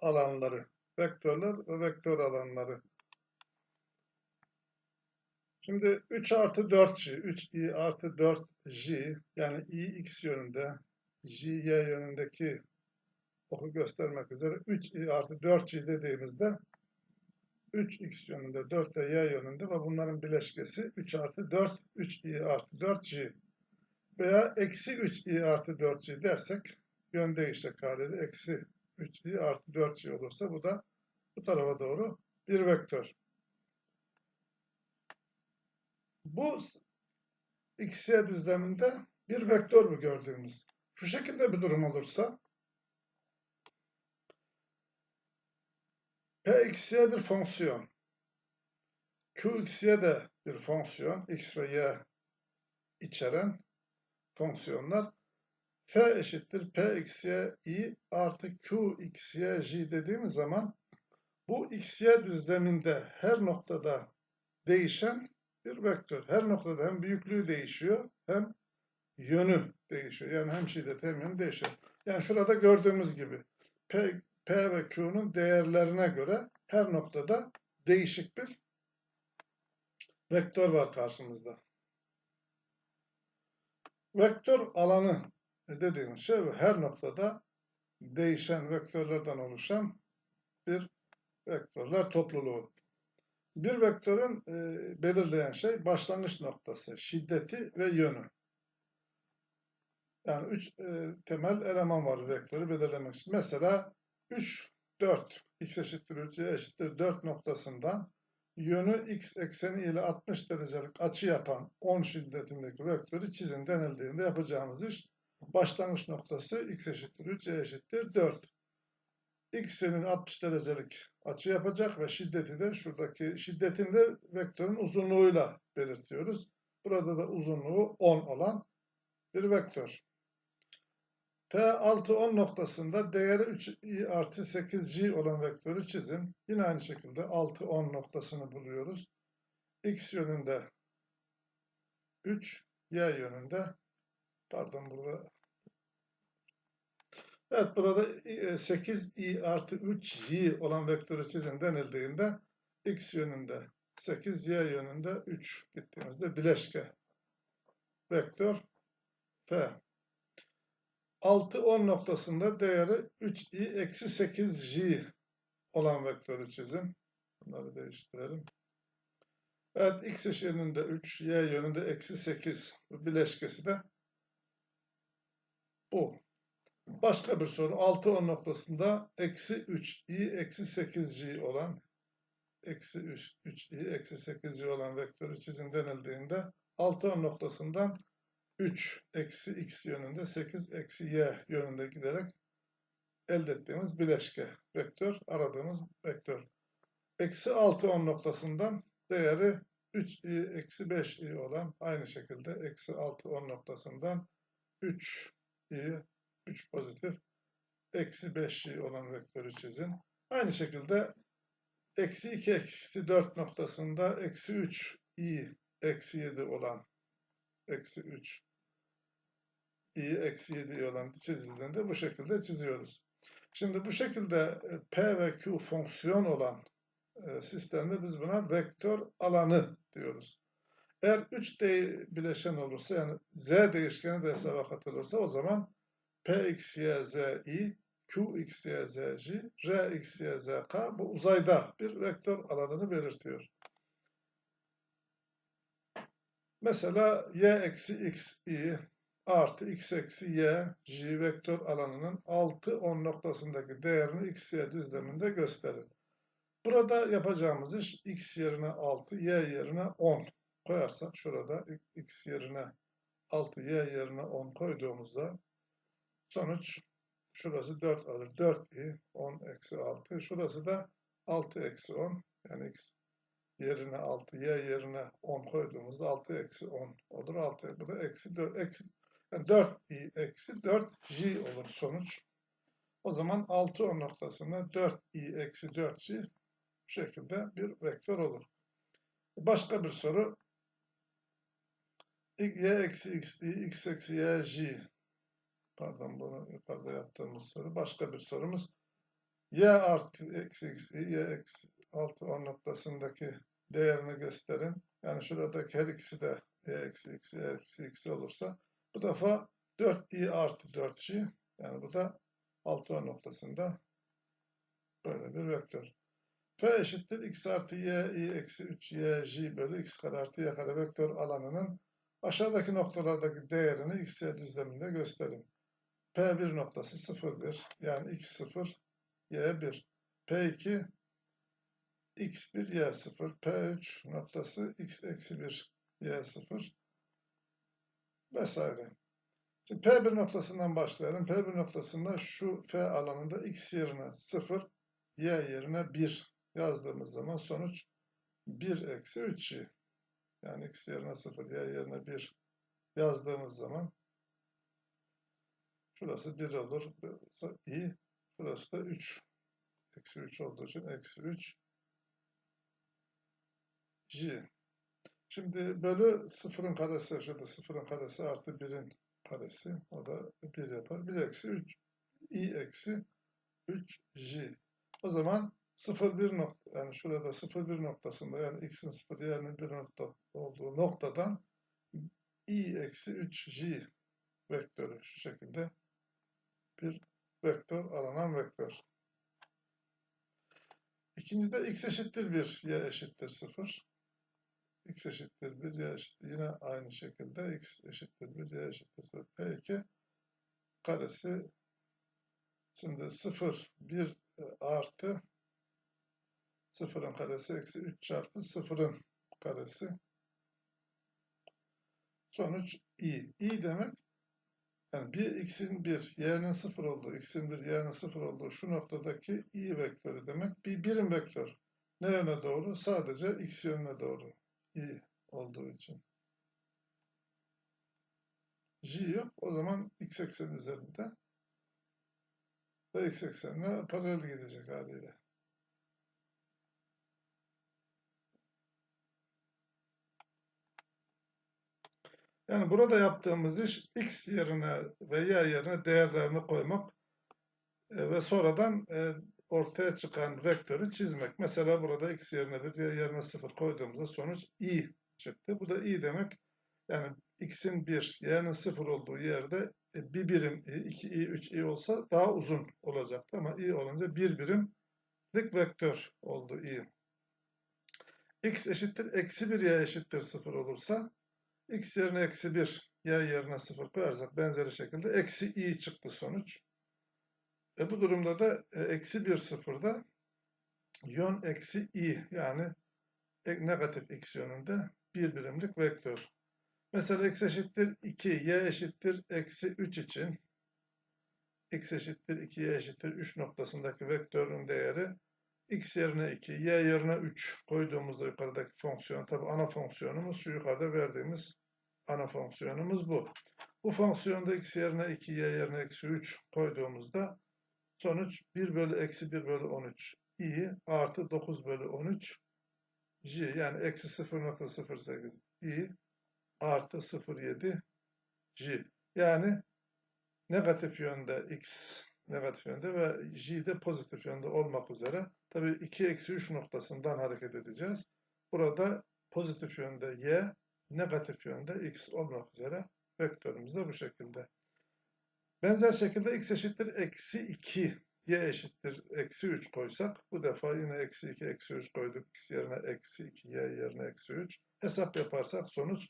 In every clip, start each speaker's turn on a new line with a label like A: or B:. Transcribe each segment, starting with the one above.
A: alanları. Vektörler ve vektör alanları. Şimdi 3 artı 4j, 3i artı 4j yani i x yönünde, j y yönündeki oku göstermek üzere 3i artı 4j dediğimizde 3x yönünde, 4 de y yönünde ve bunların bileşkesi 3 artı 4, 3i artı 4j veya eksi 3i artı 4j dersek yön değişecek haliyle eksi 3i artı 4j olursa bu da bu tarafa doğru bir vektör. Bu xy düzleminde bir vektör bu gördüğümüz. Şu şekilde bir durum olursa Pxy bir fonksiyon. Qxy de bir fonksiyon. X ve Y içeren fonksiyonlar. F eşittir Pxy i artı Qxy j dediğimiz zaman bu xy düzleminde her noktada değişen bir vektör. Her noktada hem büyüklüğü değişiyor hem yönü değişiyor. Yani hem şiddet hem yönü değişiyor. Yani şurada gördüğümüz gibi P, P ve Q'nun değerlerine göre her noktada değişik bir vektör var karşımızda. Vektör alanı dediğimiz şey her noktada değişen vektörlerden oluşan bir vektörler topluluğu. Bir vektörün e, belirleyen şey başlangıç noktası, şiddeti ve yönü. Yani üç e, temel eleman var vektörü belirlemek için. Mesela 3, 4, x eşittir 3, y eşittir 4 noktasından yönü x ekseni ile 60 derecelik açı yapan 10 şiddetindeki vektörü çizin denildiğinde yapacağımız iş başlangıç noktası x eşittir 3, y eşittir 4 x yönünü 60 derecelik açı yapacak ve şiddeti de şuradaki şiddetini de vektörün uzunluğuyla belirtiyoruz. Burada da uzunluğu 10 olan bir vektör. P6-10 noktasında değeri 3 artı 8J olan vektörü çizin. Yine aynı şekilde 6-10 noktasını buluyoruz. X yönünde 3, Y yönünde pardon burada Evet burada 8i e, artı 3y olan vektörü çizin denildiğinde x yönünde 8 y yönünde 3 gittiğimizde bileşke vektör f. 6 10 noktasında değeri 3i eksi 8j olan vektörü çizin. Bunları değiştirelim. Evet x yönünde 3, y yönünde eksi 8. Bu bileşkesi de bu. Başka bir soru 6-10 noktasında eksi 3i eksi 8j olan eksi 3, 3i eksi 8j olan vektörü çizin denildiğinde 6-10 noktasından 3 eksi x yönünde 8 eksi y yönünde giderek elde ettiğimiz bileşke vektör aradığımız vektör. Eksi 6-10 noktasından değeri 3i eksi 5i olan aynı şekilde eksi 6-10 noktasından 3i 3 pozitif, eksi 5 olan vektörü çizin. Aynı şekilde eksi 2 eksi 4 noktasında eksi 3 i eksi 7 olan eksi 3 i eksi 7 olan çizildiğinde bu şekilde çiziyoruz. Şimdi bu şekilde e, P ve Q fonksiyon olan e, sistemde biz buna vektör alanı diyoruz. Eğer 3 D bileşen olursa yani Z değişkeni de hesaba katılırsa o zaman İ, Qx, y, bu uzayda bir vektör alanını belirtiyor. Mesela y eksi x, i artı x eksi y, j vektör alanının 6, 10 noktasındaki değerini x, y düzleminde gösterir. Burada yapacağımız iş x yerine 6, y yerine 10 koyarsak şurada x yerine 6, y yerine 10 koyduğumuzda Sonuç şurası 4 alır. 4i 10 eksi 6. Şurası da 6 eksi 10. Yani x yerine 6, y yerine 10 koyduğumuzda 6 eksi 10 olur. 6 bu da eksi 4 eksi yani 4i eksi 4j olur sonuç. O zaman 6 10 noktasında 4i eksi 4j bu şekilde bir vektör olur. Başka bir soru y eksi x, x eksi y, j Pardon bunu yukarıda yaptığımız soru. Başka bir sorumuz. y artı eksi x, y eksi 6 10 noktasındaki değerini gösterin. Yani şuradaki her ikisi de y eksi x, y eksi x olursa bu defa 4i artı 4j yani bu da 6 10 noktasında böyle bir vektör. F eşittir x artı y, i eksi 3 y, j bölü x kare artı y kare vektör alanının aşağıdaki noktalardaki değerini x, y düzleminde gösterin. P1 noktası 0, 1 yani x 0, y 1. P2 x1, y 0. P3 noktası x eksi 1, y 0 vesaire. Şimdi P1 noktasından başlayalım. P1 noktasında şu F alanında x yerine 0, y yerine 1 yazdığımız zaman sonuç 1 eksi 3y. Yani x yerine 0, y yerine 1 yazdığımız zaman şurası 1 olur. Burası i. Burası da 3. Eksi 3 olduğu için eksi 3 j. Şimdi bölü sıfırın karesi şurada sıfırın karesi artı 1'in karesi o da 1 yapar. 1 eksi 3 i eksi 3 j. O zaman 0,1 nokta yani şurada 0,1 noktasında yani x'in 0 y'nin 1 nokta olduğu noktadan i eksi 3j vektörü şu şekilde bir vektör aranan vektör. İkincide x eşittir 1, y eşittir 0. x eşittir 1, y eşittir yine aynı şekilde x eşittir 1, y eşittir 0. P2 karesi şimdi 0, 1 artı Sıfırın karesi eksi 3 çarpı sıfırın karesi. Sonuç i. i demek yani bir x'in 1, y'nin 0 olduğu, x'in 1, y'nin 0 olduğu şu noktadaki i vektörü demek. Bir birim vektör. Ne yöne doğru? Sadece x yönüne doğru. i olduğu için. j yok. O zaman x ekseni üzerinde ve x eksenine paralel gidecek haliyle. Yani burada yaptığımız iş x yerine ve yerine değerlerini koymak e, ve sonradan e, ortaya çıkan vektörü çizmek. Mesela burada x yerine 1, y yerine 0 koyduğumuzda sonuç i çıktı. Bu da i demek yani x'in 1, y'nin 0 olduğu yerde e, bir birim i, 2i, 3i olsa daha uzun olacaktı ama i olunca bir birimlik vektör oldu i. x eşittir eksi 1 y eşittir 0 olursa x yerine eksi 1, y yerine 0 koyarsak benzeri şekilde eksi i çıktı sonuç. E bu durumda da e, eksi 1 sıfırda yön eksi i yani e, negatif x yönünde bir birimlik vektör. Mesela x eşittir 2, y eşittir eksi 3 için x eşittir 2, y eşittir 3 noktasındaki vektörün değeri x yerine 2, y yerine 3 koyduğumuzda yukarıdaki fonksiyon, tabi ana fonksiyonumuz şu yukarıda verdiğimiz ana fonksiyonumuz bu. Bu fonksiyonda x yerine 2, y yerine eksi 3 koyduğumuzda sonuç 1 bölü eksi 1 bölü 13 i artı 9 bölü 13 j yani eksi 0.08 i artı 0.7 j. Yani negatif yönde x negatif yönde ve j de pozitif yönde olmak üzere tabii 2 eksi 3 noktasından hareket edeceğiz. Burada pozitif yönde y negatif yönde x olmak üzere vektörümüz de bu şekilde. Benzer şekilde x eşittir eksi 2, y eşittir eksi 3 koysak bu defa yine eksi 2, eksi 3 koyduk. x yerine eksi 2, y yerine eksi 3. Hesap yaparsak sonuç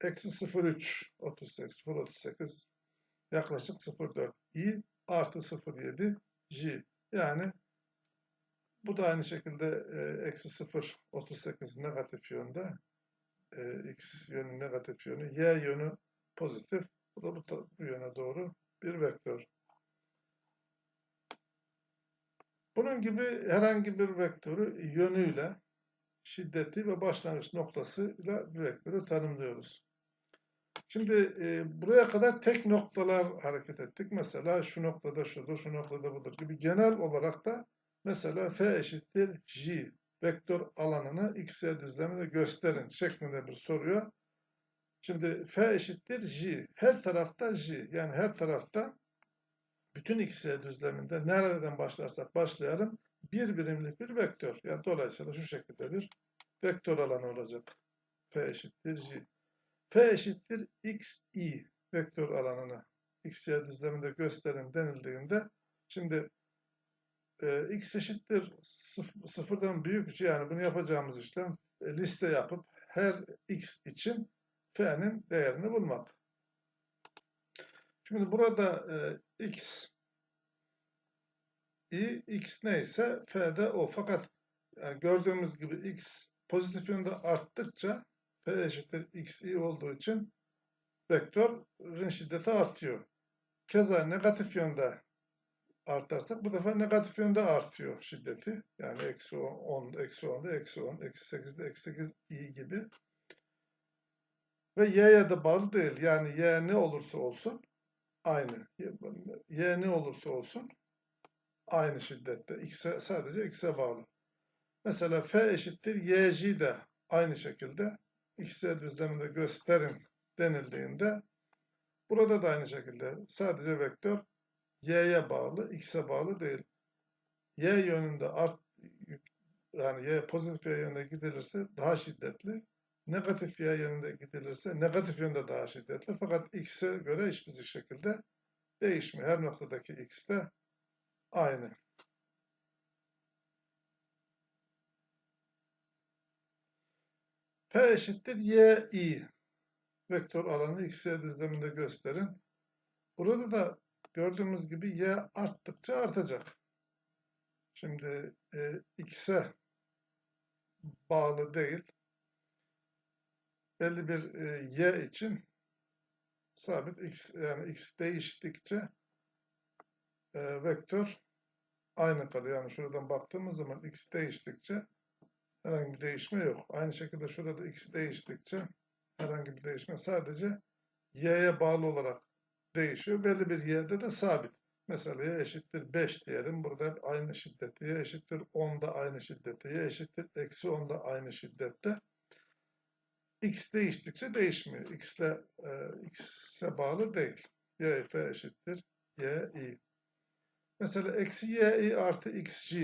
A: eksi 0,3, 38, 0,38 yaklaşık 0,4 i artı 0,7 j. Yani bu da aynı şekilde e, eksi 0,38 negatif yönde e, x yönü negatif yönü, y yönü pozitif. Bu da bu, bu yöne doğru bir vektör. Bunun gibi herhangi bir vektörü yönüyle, şiddeti ve başlangıç noktasıyla bir vektörü tanımlıyoruz. Şimdi e, buraya kadar tek noktalar hareket ettik. Mesela şu noktada şudur, şu noktada budur gibi. Genel olarak da mesela f eşittir j vektör alanını x, y düzleminde gösterin şeklinde bir soruyor. Şimdi f eşittir j. Her tarafta j. Yani her tarafta bütün x, y düzleminde nereden başlarsak başlayalım bir birimlik bir vektör. Yani dolayısıyla şu şekilde bir vektör alanı olacak. P eşittir J. P eşittir x, i vektör alanını x, y düzleminde gösterin denildiğinde şimdi e, x eşittir sıf- sıfırdan büyük yani bunu yapacağımız işlem e, liste yapıp her x için f'nin değerini bulmak. Şimdi burada e, x i x neyse f'de o. Fakat yani gördüğümüz gibi x pozitif yönde arttıkça f eşittir x i olduğu için vektörün şiddeti artıyor. Keza negatif yönde artarsak bu defa negatif yönde artıyor şiddeti. Yani eksi 10, eksi 10'da eksi 10, eksi 8'de eksi 8 i gibi. Ve y'ye de bağlı değil. Yani y ne olursa olsun aynı. Y ne olursa olsun aynı şiddette. X'e, sadece x'e bağlı. Mesela f eşittir yj de aynı şekilde x'e düzleminde gösterin denildiğinde burada da aynı şekilde sadece vektör y'ye bağlı, x'e bağlı değil. Y yönünde art yani y pozitif y yönünde gidilirse daha şiddetli. Negatif y yönünde gidilirse negatif yönde daha şiddetli. Fakat x'e göre hiçbir şekilde değişmiyor. Her noktadaki x de aynı. P eşittir y i. Vektör alanı x, y düzleminde gösterin. Burada da gördüğümüz gibi y arttıkça artacak. Şimdi e, x'e bağlı değil. Belli bir e, y için sabit x yani x değiştikçe e, vektör aynı kalıyor. Yani şuradan baktığımız zaman x değiştikçe herhangi bir değişme yok. Aynı şekilde şurada x değiştikçe herhangi bir değişme sadece y'ye bağlı olarak değişiyor. Belli bir y'de de sabit. Mesela eşittir 5 diyelim. Burada aynı şiddette. y eşittir 10'da aynı şiddette. y eşittir eksi 10'da aynı şiddette. x değiştikçe değişmiyor. x ile e, x'e bağlı değil. y f eşittir y i. Mesela eksi y i artı xj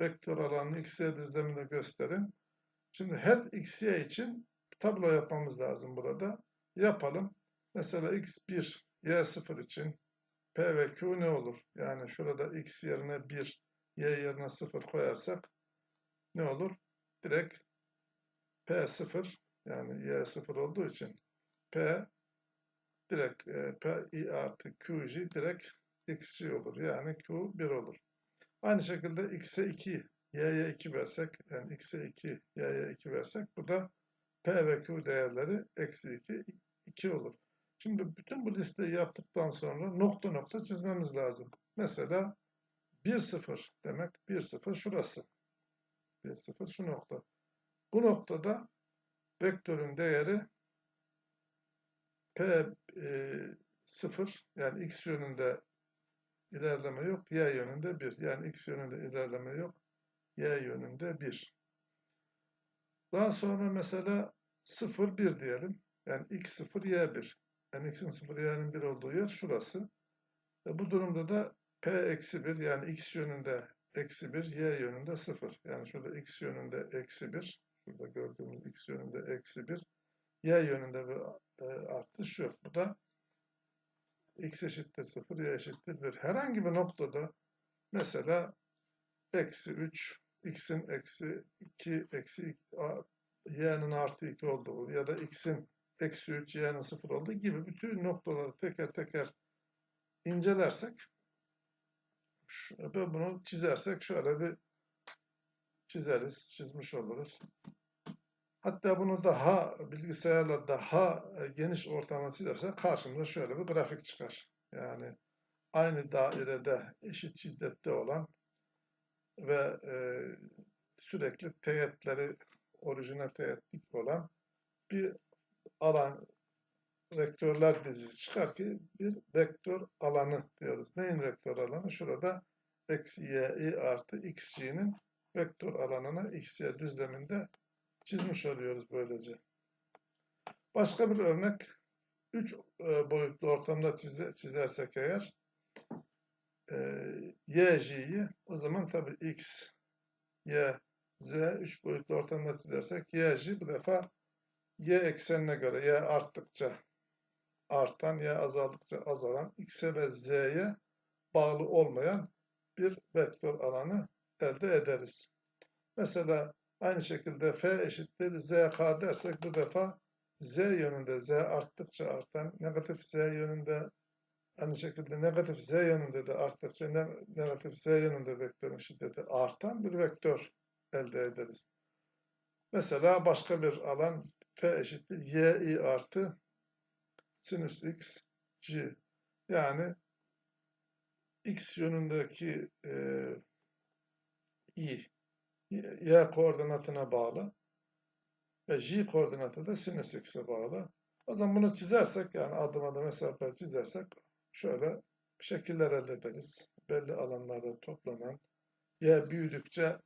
A: vektör alanını x y düzleminde gösterin. Şimdi her x y için tablo yapmamız lazım burada. Yapalım. Mesela x1, y0 için p ve q ne olur? Yani şurada x yerine 1, y yerine 0 koyarsak ne olur? Direkt p0 yani y0 olduğu için p direkt e, p i artı qj direkt xc olur. Yani q 1 olur. Aynı şekilde x'e 2, y'ye 2 versek yani x'e 2, y'ye 2 versek bu da p ve q değerleri eksi 2, 2 olur. Şimdi bütün bu listeyi yaptıktan sonra nokta nokta çizmemiz lazım. Mesela 1 0 demek 1 0 şurası. 1 0 şu nokta. Bu noktada vektörün değeri p e, 0 yani x yönünde ilerleme yok, y yönünde 1. Yani x yönünde ilerleme yok, y yönünde 1. Daha sonra mesela 0 1 diyelim. Yani x 0 y 1. Yani x'in 0 y'nin 1 olduğu yer şurası. Ve bu durumda da p eksi 1 yani x yönünde eksi 1, y yönünde 0. Yani şurada x yönünde eksi 1. Şurada gördüğümüz x yönünde eksi 1. Y yönünde bir e, artış yok. Bu da x eşittir 0, y eşittir 1. Herhangi bir noktada mesela eksi 3, x'in eksi 2, eksi y'nin artı 2 olduğu ya da x'in eksi 3, y'nin 0 olduğu gibi bütün noktaları teker teker incelersek ve bunu çizersek şöyle bir çizeriz, çizmiş oluruz. Hatta bunu daha bilgisayarla daha e, geniş ortamda çizersek karşımıza şöyle bir grafik çıkar. Yani aynı dairede eşit şiddette olan ve e, sürekli teğetleri orijinal teğetlik olan bir alan vektörler dizisi çıkar ki bir vektör alanı diyoruz. Neyin vektör alanı? Şurada eksi y i artı xg'nin vektör alanını x y düzleminde çizmiş oluyoruz böylece. Başka bir örnek 3 e, boyutlu ortamda çizersek eğer e, y, j'yi o zaman tabii x, y, z üç boyutlu ortamda çizersek y, j bu defa y eksenine göre y arttıkça artan, y azaldıkça azalan, x'e ve z'ye bağlı olmayan bir vektör alanı elde ederiz. Mesela aynı şekilde f eşittir zk dersek bu defa z yönünde z arttıkça artan, negatif z yönünde aynı şekilde negatif z yönünde de arttıkça ne, negatif z yönünde vektörün şiddeti artan bir vektör elde ederiz. Mesela başka bir alan f eşittir y i artı sinüs x j. Yani x yönündeki e, i y koordinatına bağlı ve j koordinatı da sinüs x'e bağlı. O zaman bunu çizersek yani adım adım hesaplar çizersek şöyle şekiller elde ederiz. Belli alanlarda toplanan y büyüdükçe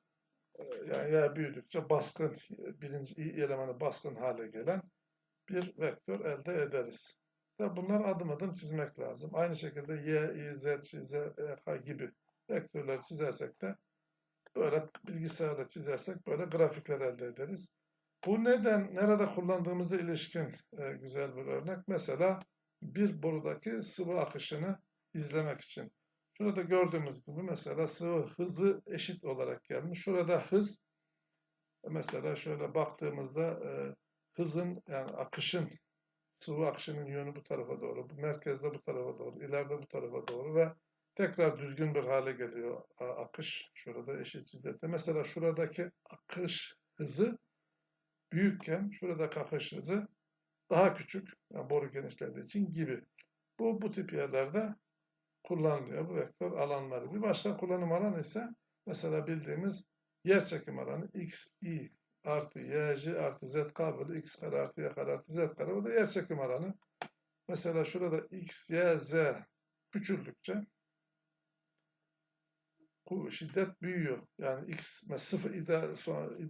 A: yani y büyüdükçe baskın birinci elemanı baskın hale gelen bir vektör elde ederiz. Tabi bunlar adım adım çizmek lazım. Aynı şekilde y, i, z, z, e, k gibi vektörleri çizersek de böyle bilgisayarla çizersek böyle grafikler elde ederiz. Bu neden, nerede kullandığımıza ilişkin e, güzel bir örnek. Mesela bir borudaki sıvı akışını izlemek için. Şurada gördüğümüz gibi mesela sıvı hızı eşit olarak gelmiş. Şurada hız mesela şöyle baktığımızda e, hızın yani akışın sıvı akışının yönü bu tarafa doğru, merkezde bu tarafa doğru, ileride bu tarafa doğru ve tekrar düzgün bir hale geliyor akış. Şurada eşit şiddette. Mesela şuradaki akış hızı büyükken şuradaki akış hızı daha küçük. Yani boru genişlediği için gibi. Bu bu tip yerlerde kullanılıyor bu vektör alanları. Bir başka kullanım alanı ise mesela bildiğimiz yer çekim alanı x, y artı y, j artı z k bölü x kare artı y kare artı z kare. Bu da yer çekim alanı. Mesela şurada x, y, z küçüldükçe şiddet büyüyor. Yani x sıfır, ideal,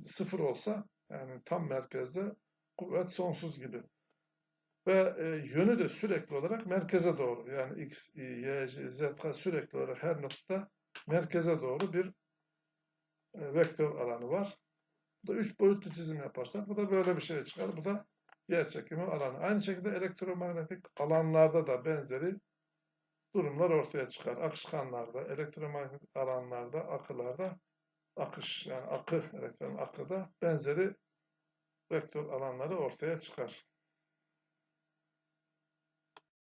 A: sıfır olsa yani tam merkezde kuvvet sonsuz gibi. Ve e, yönü de sürekli olarak merkeze doğru. Yani x, y, z sürekli olarak her nokta merkeze doğru bir e, vektör alanı var. Bu da üç boyutlu çizim yaparsak bu da böyle bir şey çıkar. Bu da yer çekimi alanı. Aynı şekilde elektromanyetik alanlarda da benzeri durumlar ortaya çıkar. Akışkanlarda, elektromanyetik alanlarda, akılarda akış yani akı, elektron akıda benzeri vektör alanları ortaya çıkar.